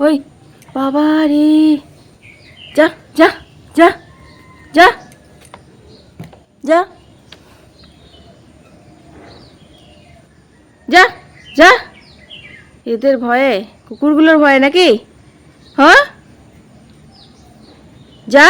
ওই, বাবা রে। যা যা যা যা যা। যা যা। এদের ভয়ে, কুকুরগুলোর ভয়ে নাকি? হ্যাঁ? যা।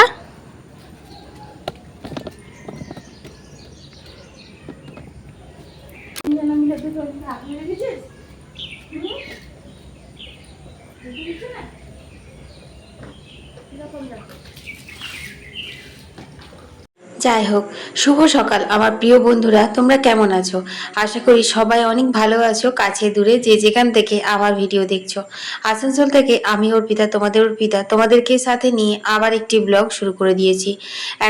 যাই হোক, শুভ সকাল। আমার প্রিয় বন্ধুরা, তোমরা কেমন আছো? আশা করি সবাই অনেক ভালো আছো, কাছে দূরে যে যেখান থেকে আমার ভিডিও দেখছ। আসানসোল থেকে আমি অর্পিতা, তোমাদের অর্পিতা, তোমাদেরকে সাথে নিয়ে আবার একটি ব্লগ শুরু করে দিয়েছি।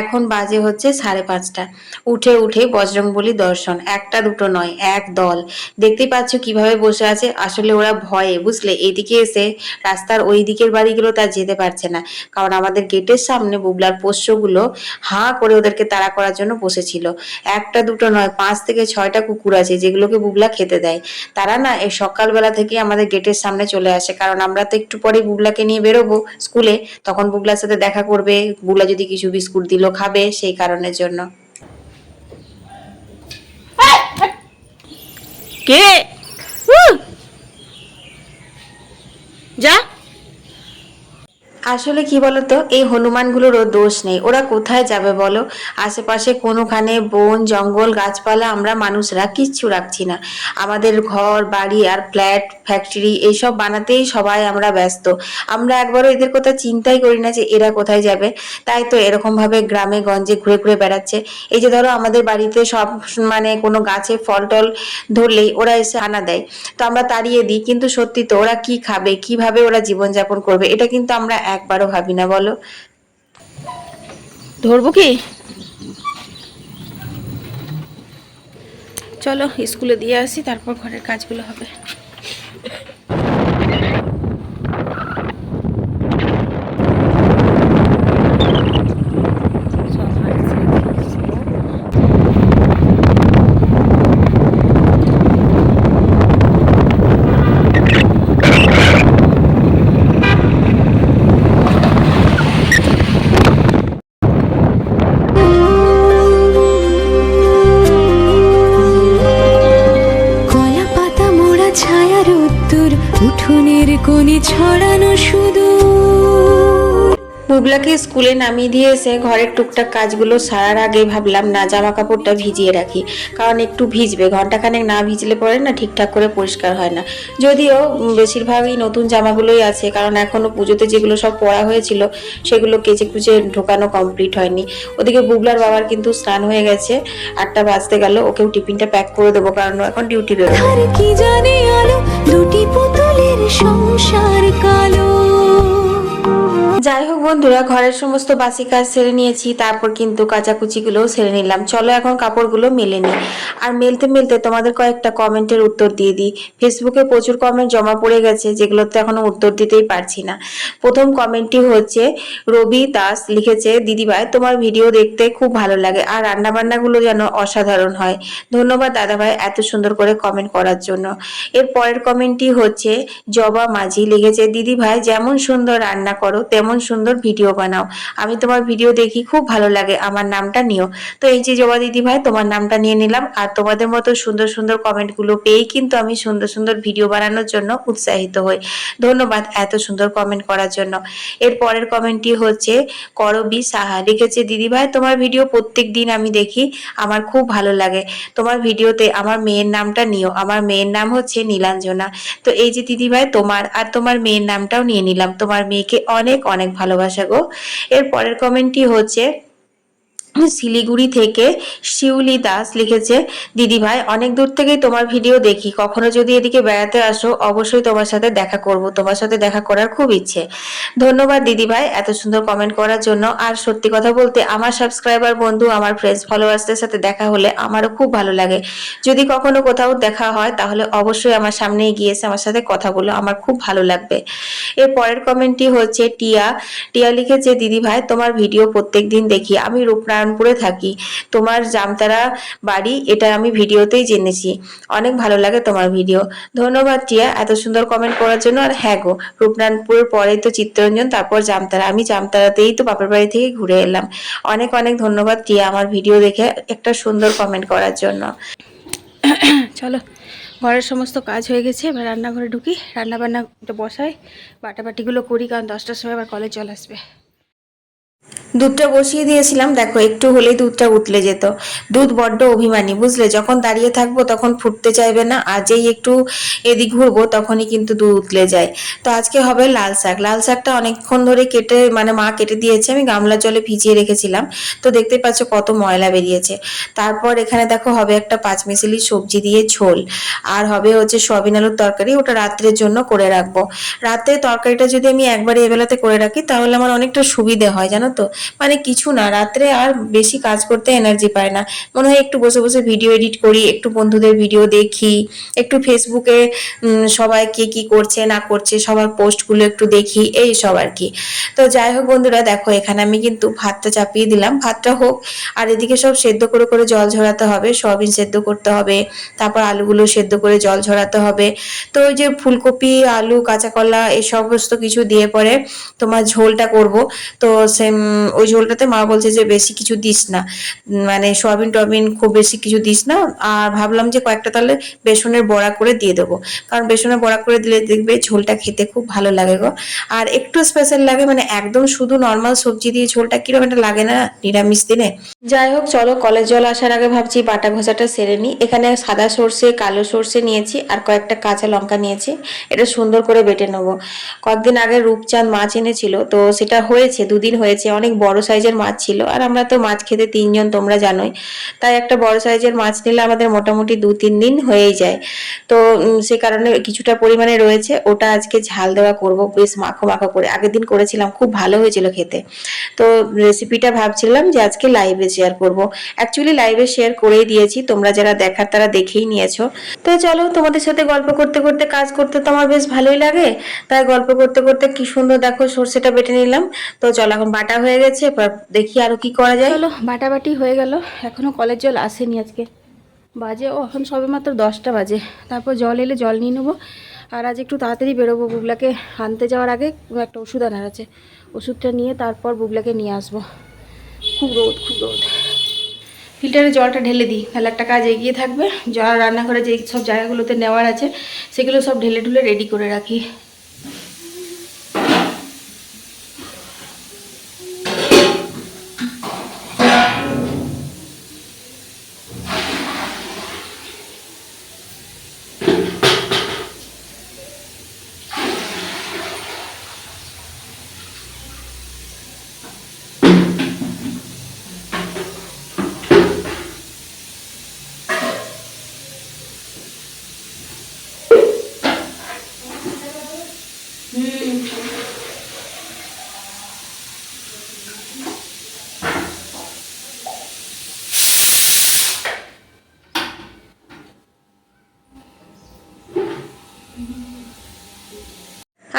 এখন বাজে হচ্ছে সাড়ে পাঁচটা। উঠে উঠে বজরংবলী দর্শন। একটা দুটো নয়, এক দল। দেখতে পাচ্ছ কীভাবে বসে আছে? আসলে ওরা ভয়ে, বুঝলে? এদিকে এসে রাস্তার ওই দিকের বাড়িগুলো তার যেতে পারছে না। কারণ আমাদের গেটের সামনে বুবলার পোষ্যগুলো হাঁ করে ওদেরকে তাড়া করার জন্য বসেছিল। একটা দুটো নয় পাঁচ থেকে ছয়টা কুকুর আছে যেগুলোকে বুবলা খেতে দেয়। তারা না এই সকালবেলা থেকে আমাদের গেটের সামনে চলে আসে কারণ আমরা তো একটু পরে বুবলাকে নিয়ে বেরোবো স্কুলে। তখন বুবলার সাথে দেখা করবে বুবলা যদি কিছু বিস্কুট দিল খাবে সেই কারণের জন্য। কে উহ! যা আসলে কি বলতো? এই হনুমানগুলোরও দোষ নেই। ওরা কোথায় যাবে বলো? আশেপাশে কোনোখানে বন, জঙ্গল, গাছপালা আমরা মানুষরা কিচ্ছু রাখছি না। আমাদের ঘর, বাড়ি আর ফ্ল্যাট, ফ্যাক্টরি এইসব বানাতেই সবাই আমরা ব্যস্ত। আমরা একবারও এদের কথা চিন্তাই করি না যে এরা কোথায় যাবে। তাই তো এরকম ভাবে গ্রামে, গঞ্জে ঘুরে ঘুরে বেড়াচ্ছে। এই যে ধরো আমাদের বাড়িতে সব মানে কোনো গাছে ফল টল ধরলেই ওরা এসে আনা দেয়। তো আমরা তাড়িয়ে দিই। কিন্তু সত্যি তো ওরা কি খাবে? কীভাবে ওরা জীবনযাপন করবে? এটা কিন্তু আমরা একবারও ভাবি না বলো। ধরবো কি? চলো স্কুলে দিয়ে আসি তারপর ঘরের কাজগুলো হবে। কোণে ছড়ানো শুধু বুবলাকে স্কুলে নামিয়ে দিয়ে এসে ঘরের টুকটাক কাজগুলো সারার আগে ভাবলাম না জামা কাপড়টা ভিজিয়ে রাখি। কারণ একটু ভিজবে ঘন্টাখানেক না ভিজলে পরে না ঠিকঠাক করে পরিষ্কার হয় না। যদিও বেশিরভাগই নতুন জামাগুলোই আছে কারণ এখনও পুজোতে যেগুলো সব পরা হয়েছিল সেগুলো কেচে কুচে ঢোকানো কমপ্লিট হয়নি। ওদিকে বুবলার বাবার কিন্তু স্নান হয়ে গেছে আটটা বাজতে গেল ওকেও টিফিনটা প্যাক করে দেবো কারণ এখন ডিউটি বেরোবে কি জানে আলো সংসার কালো। যাই বন্ধুরা, ঘরের সমস্ত বাসি কাজ সেরে নিয়েছি, তারপর কিন্তু কাচাকুচিগুলোও সেরে নিলাম। চলো এখন কাপড়গুলো মেলে নিই। আর মেলতে মেলতে তোমাদের কয়েকটা কমেন্টের উত্তর দিয়ে দিই। ফেসবুকে প্রচুর কমেন্ট জমা পড়ে গেছে, যেগুলোতে এখনও উত্তর দিতেই পারছি না। প্রথম কমেন্টটি হচ্ছে, রবি দাস লিখেছে দিদিভাই তোমার ভিডিও দেখতে খুব ভালো লাগে আর রান্না বান্নাগুলো যেন অসাধারণ হয়। ধন্যবাদ দাদাভাই এত সুন্দর করে কমেন্ট করার জন্য। এর পরের কমেন্টটি হচ্ছে, জবা মাঝি লিখেছে দিদিভাই যেমন সুন্দর রান্না করো, তেমন সুন্দর ভিডিও বানাও। আমি তোমার ভিডিও দেখি, খুব ভালো লাগে। আমার নামটা নিও। তো এই যে জবা দিদি ভাই, তোমার নামটা নিয়ে নিলাম। আর তোমাদের মতো সুন্দর সুন্দর কমেন্টগুলো পেয়েই কিন্তু আমি সুন্দর সুন্দর ভিডিও বানানোর জন্য উৎসাহিত হই। ধন্যবাদ এত সুন্দর কমেন্ট করার জন্য। এর পরের কমেন্টটি হচ্ছে করবি সাহা। লিখেছে, দিদি ভাই, তোমার ভিডিও প্রত্যেক দিন আমি দেখি। আমার খুব ভালো লাগে। তোমার ভিডিওতে আমার মেয়ের নামটা নিও। আমার মেয়ের নাম হচ্ছে নীলাঞ্জনা। তো এই যে দিদি ভাই, তোমার আর তোমার মেয়ের নামটাও নিয়ে নিলাম। তোমার মেয়েকে অনেক অনেক ভালোবাসা। গো। এর পরের কমেন্টটি হচ্ছে শিলিগুড়ি থেকে শিউলি দাস লিখেছে, দিদি ভাই, অনেক দূর থেকেই তোমার ভিডিও দেখি। কখনো যদি এদিকে বেড়াতে আসো, অবশ্যই তোমার সাথে দেখা করব। তোমার সাথে দেখা করার খুব ইচ্ছে। ধন্যবাদ দিদি ভাই এত সুন্দর কমেন্ট করার জন্য। আর সত্যি কথা বলতে, আমার সাবস্ক্রাইবার বন্ধু, আমার ফ্রেন্ডস ফলোয়ার্সদের সাথে দেখা হলে আমারও খুব ভালো লাগে। যদি কখনো কোথাও দেখা হয়, তাহলে অবশ্যই আমার সামনে এগিয়ে এসে আমার সাথে কথা বলো। আমার খুব ভালো লাগবে। এর পরের কমেন্টটি হচ্ছে টিয়া। টিয়া লিখেছে, দিদি ভাই, তোমার ভিডিও প্রত্যেক দিন দেখি। আমি রূপনারায়ণ রূপনানপুরে থাকি। তোমার জামতারা বাড়ি, এটা আমি ভিডিওতেই জেনেছি। অনেক ভালো লাগে তোমার ভিডিও। ধন্যবাদ টিয়া, এত সুন্দর কমেন্ট করার জন্য। আর হ্যাঁ গো রূপনানপুরের পরেই তো চিত্তরঞ্জন, তারপর জামতারা। আমি জামতারাতেই তো বাপের বাড়ি থেকে ঘুরে এলাম। অনেক অনেক ধন্যবাদ টিয়া আমার ভিডিও দেখে একটা সুন্দর কমেন্ট করার জন্য। চলো, ঘরের সমস্ত কাজ হয়ে গেছে। এবার রান্নাঘরে ঢুকি। রান্না বান্না বসাই, বাটাবাটিগুলো করি, কারণ দশটার সময় আবার কলেজ চলে আসবে। দুধটা বসিয়ে দিয়েছিলাম, দেখো একটু হলেই দুধটা উতলে যেত। দুধ বড্ড অভিমানী, বুঝলে? যখন দাঁড়িয়ে থাকব তখন ফুটতে চাইবে না আর যেই একটু এদিক ঘুরবো তখনই কিন্তু দুধ উতলে যায়। তো আজকে হবে লাল শাক। লাল শাকটা অনেকক্ষণ ধরে কেটে মানে মা কেটে দিয়েছে, আমি গামলা জলে ভিজিয়ে রেখেছিলাম। তো দেখতে পাচ্ছ কত ময়লা বেরিয়েছে। তারপর এখানে দেখো হবে একটা পাঁচমিশালি সবজি দিয়ে ঝোল। আর হবে হচ্ছে সয়াবিন আলুর তরকারি, ওটা রাত্রের জন্য করে রাখব। রাতে তরকারিটা যদি আমি একবারে এবেলাতে করে রাখি, তাহলে আমার অনেকটা সুবিধে হয়, জানো তো? মানে কিছু না, রাত্রে আর বেশি কাজ করতে এনার্জি পায় না। মনে হয় একটু বসে বসে ভিডিও এডিট করি, একটু বন্ধুদের ভিডিও দেখি, একটু ফেসবুকে সবাই কে কি করছে, না করছে, সবার পোস্টগুলো একটু দেখি, এই সব আর কি। তো যাই হোক বন্ধুরা, দেখো এখানে আমি কিন্তু ভাতটা চাপিয়ে দিলাম। ভাতটা হোক, আর এদিকে সব সেদ্ধ করে করে জল ঝরাতে হবে, সয়াবিন সেদ্ধ করতে হবে, তারপর আলুগুলো সেদ্ধ করে জল ঝরাতে হবে। তো ওই যে ফুলকপি, আলু, কাঁচা কলা এই সমস্ত কিছু দিয়ে পরে তোমার ঝোলটা করব। তো সেম ওই ঝোলটাতে মা বলছে যে বেশি কিছু দিস না। মানে সয়াবিন টবিন খুব বেশি কিছু দিস না। আর ভাবলাম যে কয়েকটা তাহলে বেসনের বড়া করে দিয়ে দেবো। কারণ বেসনের বড়া করে দিলে দেখবে ঝোলটা খেতে খুব ভালো লাগে গো। আর একটু স্পেশাল লাগে মানে একদম শুধু নর্মাল সবজি দিয়ে ঝোলটা কীরকম একটা লাগে না নিরামিষ দিনে। যাই হোক, চলো কলেজ জল আসার আগে ভাবছি বাটা ঘষাটা সেরে নিই। এখানে সাদা সর্ষে, কালো সর্ষে নিয়েছি আর কয়েকটা কাঁচা লঙ্কা নিয়েছি। এটা সুন্দর করে বেটে নেব। কয়েকদিন আগে রূপচাঁদ মাছ এনেছিল, তো সেটা হয়েছে, দুদিন হয়েছে অনেক বড় সাইজের মাছ ছিল, আর আমরা তো মাছ খেতে তিনজন তোমরা জানোই। তাই একটা বড় সাইজের মাছ নিলে আমাদের মোটামুটি দু তিন দিন হয়েই যায়। তো সে কারণে কিছুটা পরিমাণে রয়েছে, ওটা আজকে ঝাল দেওয়া করব বেশ মাখো মাখো করে। আগের দিন করেছিলাম, খুব ভালো হয়েছিল খেতে। তো রেসিপিটা ভাবছিলাম যে আজকে লাইভে শেয়ার করব। অ্যাকচুয়ালি লাইভে শেয়ার করেই দিয়েছি, তোমরা যারা দেখার তারা দেখেই নিয়েছো। তো চলো, তোমাদের সাথে গল্প করতে করতে, কাজ করতে তো আমার বেশ ভালোই লাগে। তাই গল্প করতে করতে কি সুন্দর দেখো সর্ষেটা বেটে নিলাম। তো চলো, এখন বাটা হয়ে গেছে, এবার দেখি আরও কি করা যায়। চলো, বাটাবাটি হয়ে গেল। এখনও কলের জল আসেনি আজকে। বাজে ও, এখন সবে মাত্র দশটা বাজে। তারপর জল এলে জল নিয়ে নেব। আর আজ একটু তাড়াতাড়ি বেরোবো বুবলাকে। আনতে যাওয়ার আগে একটা ওষুধ আনার আছে। ওষুধটা নিয়ে তারপর বুবলাকে নিয়ে আসব। খুব রোদ খুব রোদ। ফিল্টারে জলটা ঢেলে দিই। তাহলে একটা কাজ এগিয়ে থাকবে। জল রান্নাঘরে যে সব জায়গাগুলোতে নেওয়ার আছে, সেগুলো সব ঢেলে ঢুলে রেডি করে রাখি।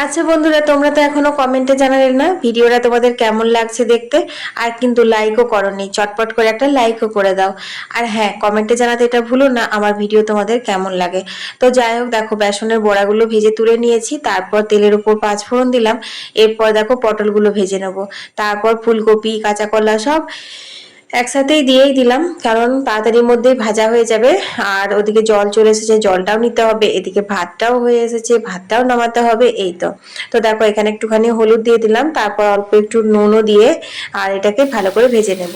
আচ্ছা বন্ধুরা, তোমরা তো এখনও কমেন্টে জানালে না ভিডিওটা তোমাদের কেমন লাগছে দেখতে। আর কিন্তু লাইকও করনি, চটপট করে একটা লাইকও করে দাও। আর হ্যাঁ কমেন্টে জানাতে এটা ভুলো না, আমার ভিডিও তোমাদের কেমন লাগে। তো যাই হোক, দেখো বেসনের বড়াগুলো ভেজে তুলে নিয়েছি, তারপর তেলের উপর পাঁচ ফোড়ন দিলাম। এরপর দেখো পটলগুলো ভেজে নেব। তারপর ফুলকপি কাঁচা কলা সব একসাথেই দিয়েই দিলাম, কারণ তাড়াতাড়ির মধ্যেই ভাজা হয়ে যাবে। আর ওদিকে জল চলে এসেছে, জলটাও নিতে হবে, এদিকে ভাতটাও হয়ে এসেছে, ভাতটাও নামাতে হবে, এই তো। তো দেখো, এখানে একটুখানি হলুদ দিয়ে দিলাম, তারপর অল্প একটু নুনও দিয়ে, আর এটাকে ভালো করে ভেজে নেব।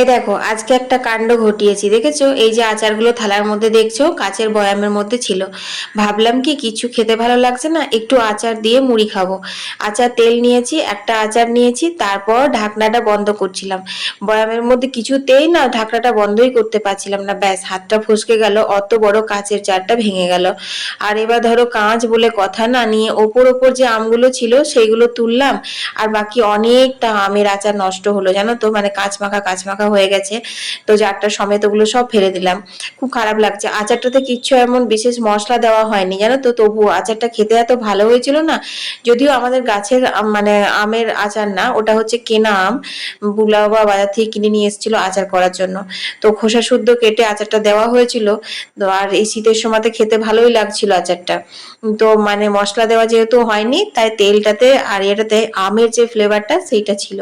এই দেখো, আজকে একটা কাণ্ড ঘটিয়েছি, দেখেছ? এই যে আচারগুলো থালার মধ্যে দেখছ, কাচের বয়ামের মধ্যে ছিল। ভাবলাম কি, কিছু খেতে ভালো লাগছে না, একটু আচার দিয়ে মুড়ি খাব। আচার তেল নিয়েছি, একটা আচার নিয়েছি, তারপর ঢাকনাটা বন্ধ করছিলাম। বয়ামের মধ্যে কিছুতেই না, ঢাকনাটা বন্ধই করতে পারছিলাম না, ব্যাস, হাতটা ফসকে গেল, অত বড় কাচের চারটা ভেঙে গেল। আর এবার ধরো কাঁচ বলে কথা না নিয়ে ওপর ওপর যে আমগুলো ছিল, সেইগুলো তুললাম, আর বাকি অনেকটা আমের আচার নষ্ট হলো, জানো তো? মানে কাঁচ মাখা কাঁচ মাখা হয়ে গেছে। তো জারটা সমেত ওগুলো সব ফেলে দিলাম। খুব খারাপ লাগছে। আচারটাতে কিচ্ছু এমন বিশেষ মশলা দেওয়া হয়নি, জানো তো? তবুও আচারটা খেতে এত ভালো হয়েছিল না? যদিও আমাদের গাছের মানে আমের আচার না, ওটা হচ্ছে কেনা আম। বুলাও বা বাজার থেকে কিনে নিয়ে এসেছিল আচার করার জন্য। তো খোসা শুদ্ধ কেটে আচারটা দেওয়া হয়েছিল। তো আর এই শীতের সময়তে খেতে ভালোই লাগছিল আচারটা। তো মানে মশলা দেওয়া যেহেতু হয়নি, তাই তেলটাতে আর এটাতে আমের যে ফ্লেভারটা সেইটা ছিল।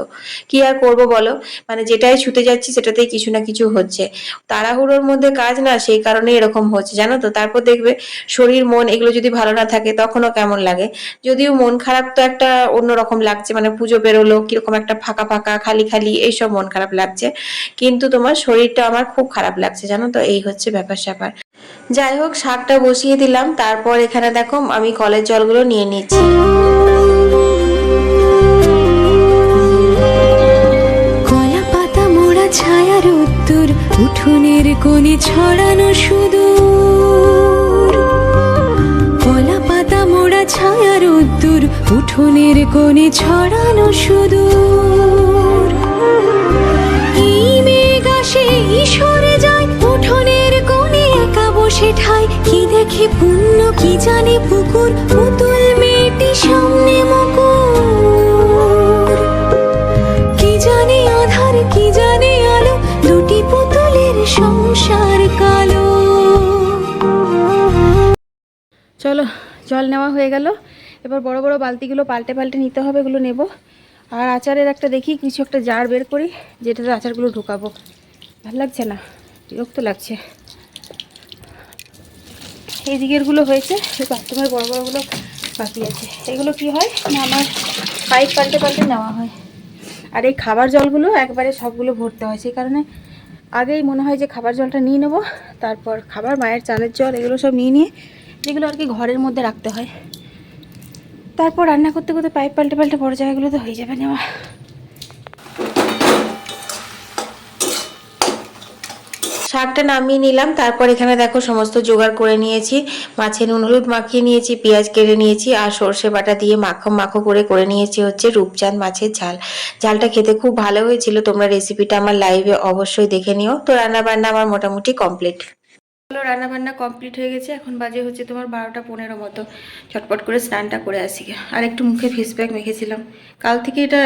কি আর করব বলো? মানে যেটাই ছুতে যাচ্ছি সেটাতেই কিছু না কিছু হচ্ছে। তাড়াহুড়োর মধ্যে কাজ না, সেই কারণে এরকম হচ্ছে, জানো তো? তারপর দেখবে শরীর, মন এগুলো যদি ভালো না থাকে তখনও কেমন লাগে? যদিও মন খারাপ তো একটা অন্যরকম লাগছে মানে পুজো বেরোলো, কীরকম একটা ফাঁকা ফাঁকা, খালি খালি, এইসব মন খারাপ লাগছে। কিন্তু তোমার শরীরটা আমার খুব খারাপ লাগছে, জানো তো? এই হচ্ছে ব্যাপার স্যাপার। যাই হোক, শাকটা বসিয়ে দিলাম, তারপর এখানে দেখো, আমি কলের জলগুলো নিয়ে নিচ্ছি। উঠোনের কোণে ছড়ানো শুধু কলা পাতা মোড়া ছায়া রোদ্দুর উঠোনের কোণে ছড়ানো শুধু ঠাই কি দেখে পুণ্য, কি জানে পুকুর, পুতুল মেয়েটি সামনে জল নেওয়া হয়ে গেল। এবার বড় বড় বালতিগুলো পাল্টে পাল্টে নিতে হবে, এগুলো নেব। আর আচারের একটা দেখি, কিছু একটা জার বের করি, যেটাতে আচারগুলো ঢোকাবো। ভালো লাগছে না? বিরক্ত লাগছে। এই দিকেরগুলো হয়েছে বাথরুমের বড় বড়গুলো বাকি আছে। এগুলো কি হয়? না, আমার পাইপ পাল্টে পাল্টে নেওয়া হয়। আর এই খাবার জলগুলো একবারে সবগুলো ভরতে হয়, সেই কারণে আগেই মনে হয় যে খাবার জলটা নিয়ে নেব। তারপর খাবার, মায়ের চালের জল, এগুলো সব নিয়ে নিয়ে যেগুলো আর কি ঘরের মধ্যে রাখতে হয়। তারপর রান্না করতে করতে পাইপ পাল্টে পাল্টে বড় জায়গাগুলোতে হয়ে যাবে নেওয়া। শাকটা নামিয়ে নিলাম, তারপর এখানে দেখো সমস্ত জোগাড় করে নিয়েছি। মাছে নুন, হলুদ মাখিয়ে নিয়েছি, পেঁয়াজ কেটে নিয়েছি, আর সর্ষে বাটা দিয়ে মাখো মাখো করে করে নিয়েছি হচ্ছে রূপচাঁদ মাছের ঝাল। ঝালটা খেতে খুব ভালো হয়েছিল, তোমরা রেসিপিটা আমার লাইভে অবশ্যই দেখে নিও। তো রান্না বান্না আমার মোটামুটি কমপ্লিট হলো রান্না বান্না কমপ্লিট হয়ে গেছে, এখন বাজে হচ্ছে তোমার বারোটা পনেরো মতো। চটপট করে স্নানটা করে আসি। আর একটু মুখে ফেস প্যাক মেখেছিলাম। কাল থেকে এটা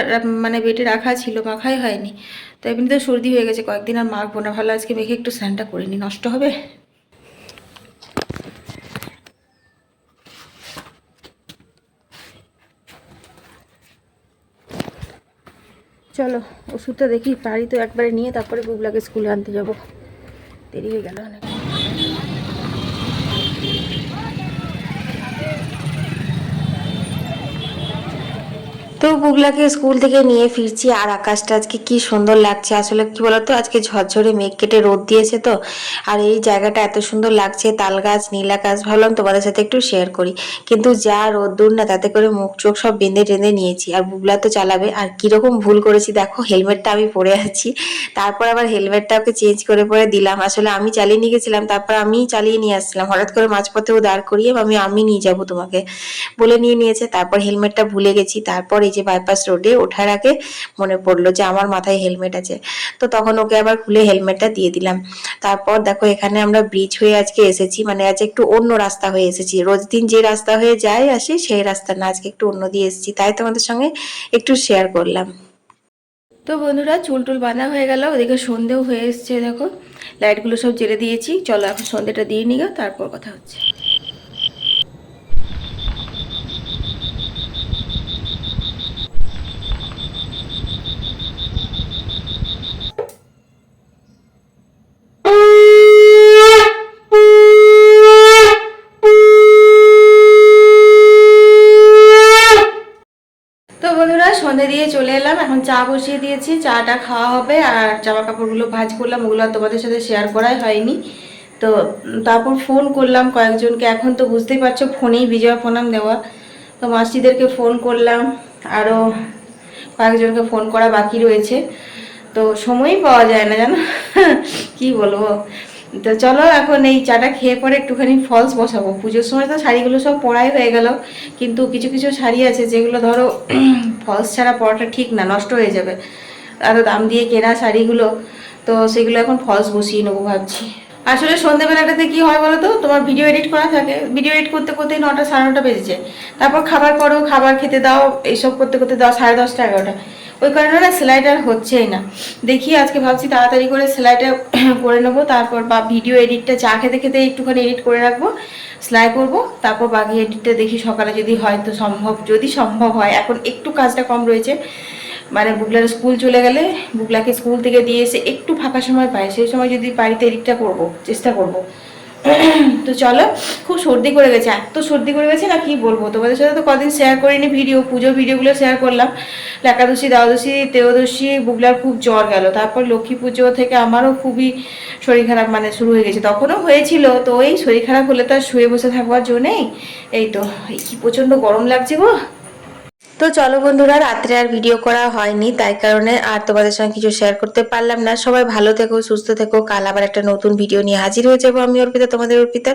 মানে বেটে রাখা ছিল, মাখাই হয়নি। তো এমনিতে সর্দি হয়ে গেছে, কয়েকদিন আর মাখবো না। ভালো আজকে মেখে একটু স্নানটা করে নি নষ্ট হবে? চলো, ওষুধটা দেখি, পারি তো একবারে নিয়ে, তারপরে বুবলাকে স্কুলে আনতে যাব। দেরি হয়ে গেল অনেক। Thank you. তো বুগলাকে স্কুল থেকে নিয়ে ফিরছি আর আকাশটা আজকে কি সুন্দর লাগছে। আসলে কি বলতো, আজকে ঝরঝরে মেঘ কেটে রোদ দিয়েছে তো। আর এই জায়গাটা এত সুন্দর লাগছে, তাল গাছ, নীল আকাশ, ভাবলাম তোমাদের সাথে একটু শেয়ার করি। কিন্তু যা রোদ্দুর না, তাতে করে মুখ, চোখ সব বেঁধে টেঁধে নিয়েছি। আর বুগলা তো চালাবে, আর কীরকম ভুল করেছি দেখো, হেলমেটটা আমি পরে আছি। তারপর আবার হেলমেটটা ওকে চেঞ্জ করে পরে দিলাম। আসলে আমি চালিয়ে নিয়ে গেছিলাম, তারপর আমি চালিয়ে নিয়ে আসছিলাম। হঠাৎ করে মাঝপথেও দাঁড় করিয়ে আমি আমি নিয়ে যাব তোমাকে বলে নিয়ে নিয়েছে। তারপর হেলমেটটা ভুলে গেছি, তারপর যে বাইপাস রোডে ওঠার আগে মনে পড়ল যে আমার মাথায় হেলমেট আছে। তো তখন ওকে আবার খুলে হেলমেটটা দিয়ে দিলাম। তারপর দেখো এখানে আমরা ব্রিজ হয়ে আজকে এসেছি মানে আজ একটু অন্য রাস্তা হয়ে এসেছি। রোজ দিন যে রাস্তা হয়ে যায় আসি, সেই রাস্তা না, আজকে একটু অন্য দিয়ে এসেছি। তাই তোমাদের সঙ্গে একটু শেয়ার করলাম। তো বন্ধুরা, চুল টুল বাঁধা হয়ে গেল, ওদিকে সন্ধেও হয়ে এসছে, দেখো। লাইটগুলো সব জেলে দিয়েছি। চলো এখন সন্ধেটা দিয়ে নিগা তারপর কথা হচ্ছে তো বন্ধুরা সন্ধে দিয়ে চলে এলাম এখন চা বসিয়ে দিয়েছি, চাটা খাওয়া হবে আর জামা কাপড়গুলো ভাজ করলাম, ওগুলো তোমাদের সাথে শেয়ার করাই হয়নি। তো তারপর ফোন করলাম কয়েকজনকে, এখন তো বুঝতেই পারছ ফোনেই বিজয়া ফোনাম দেওয়া। তো মাসিদেরকে ফোন করলাম আরও কয়েকজনকে ফোন করা বাকি রয়েছে। তো সময়ই পাওয়া যায় না জানো? কি বলব? তো চলো এখন এই চাটা খেয়ে পরে একটুখানি ফলস বসাবো। পুজোর সময় তো শাড়িগুলো সব পরাই হয়ে গেল, কিন্তু কিছু কিছু শাড়ি আছে যেগুলো ধরো ফলস ছাড়া পরাটা ঠিক না, নষ্ট হয়ে যাবে। এত দাম দিয়ে কেনা শাড়িগুলো, তো সেগুলো এখন ফলস বসিয়ে নেব ভাবছি। আসলে সন্ধ্যেবেলাটাতে কি হয় বলো তো, তোমার ভিডিও এডিট করা থাকে। ভিডিও এডিট করতে করতেই নটা সাড়ে নটা বেজেছে। তারপর খাবার করো, খাবার খেতে দাও, এইসব করতে করতে দাও, সাড়ে দশটা এগারোটা। ওই কারণে না সেলাইটা আর হচ্ছেই না। দেখি আজকে ভাবছি তাড়াতাড়ি করে সেলাইটা করে নেব, তারপর বা ভিডিও এডিটটা চা খেতে খেতে একটুখানি এডিট করে রাখব, সেলাই করব, তারপর বাকি এডিটটা দেখি সকালে যদি হয় তো সম্ভব, যদি সম্ভব হয়। এখন একটু কাজটা কম রয়েছে মানে বুগলার স্কুল চলে গেলে, বুগলাকে স্কুল থেকে দিয়ে এসে একটু ফাঁকা সময় পায় সেই সময় যদি বাড়িতে এডিটটা করব, চেষ্টা করব। তো চলো, খুব সর্দি করে গেছে। এত সর্দি করে গেছে না কি বলব? তোমাদের সাথে তো কদিন শেয়ার করিনি ভিডিও পুজো ভিডিওগুলো শেয়ার করলাম। একাদশী দ্বাদশী তেরোদশী বুগলার খুব জ্বর গেল। তারপর লক্ষ্মী পুজো থেকে আমারও খুবই শরীর খারাপ মানে শুরু হয়ে গেছে। তখনও হয়েছিল, তো এই শরীর খারাপ হলে তো আর শুয়ে বসে থাকবার জন্যেই এই তো, এই কি প্রচণ্ড গরম লাগছে গো। তো চলো বন্ধুরা, রাত্রে আর ভিডিও করা হয়নি, তাই কারণে আর তোমাদের সঙ্গে কিছু শেয়ার করতে পারলাম না। সবাই ভালো থেকো, সুস্থ থেকো। কাল আবার একটা নতুন ভিডিও নিয়ে হাজির হয়ে যাব আমি অর্পিতা, তোমাদের অর্পিতা।